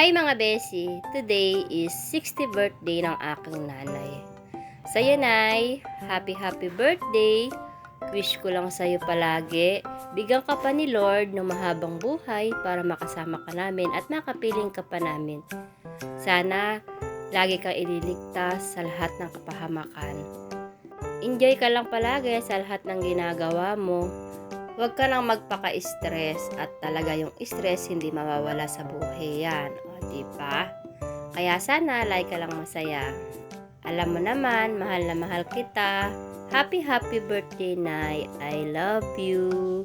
Hi mga besi! Today is 60th birthday ng aking nanay. Sa'yo, Nay! Happy happy birthday! Wish ko lang sa'yo palagi. Bigyan ka pa ni Lord ng mahabang buhay para makasama ka namin at makapiling ka pa namin. Sana lagi kang ililigtas sa lahat ng kapahamakan. Enjoy ka lang palagi sa lahat ng ginagawa mo. Huwag ka lang magpaka-stress at talaga yung stress hindi mawawala sa buhay yan. Di ba? Kaya sana like ka lang masaya. Alam mo naman, mahal na mahal kita. Happy happy birthday, Nay. I love you.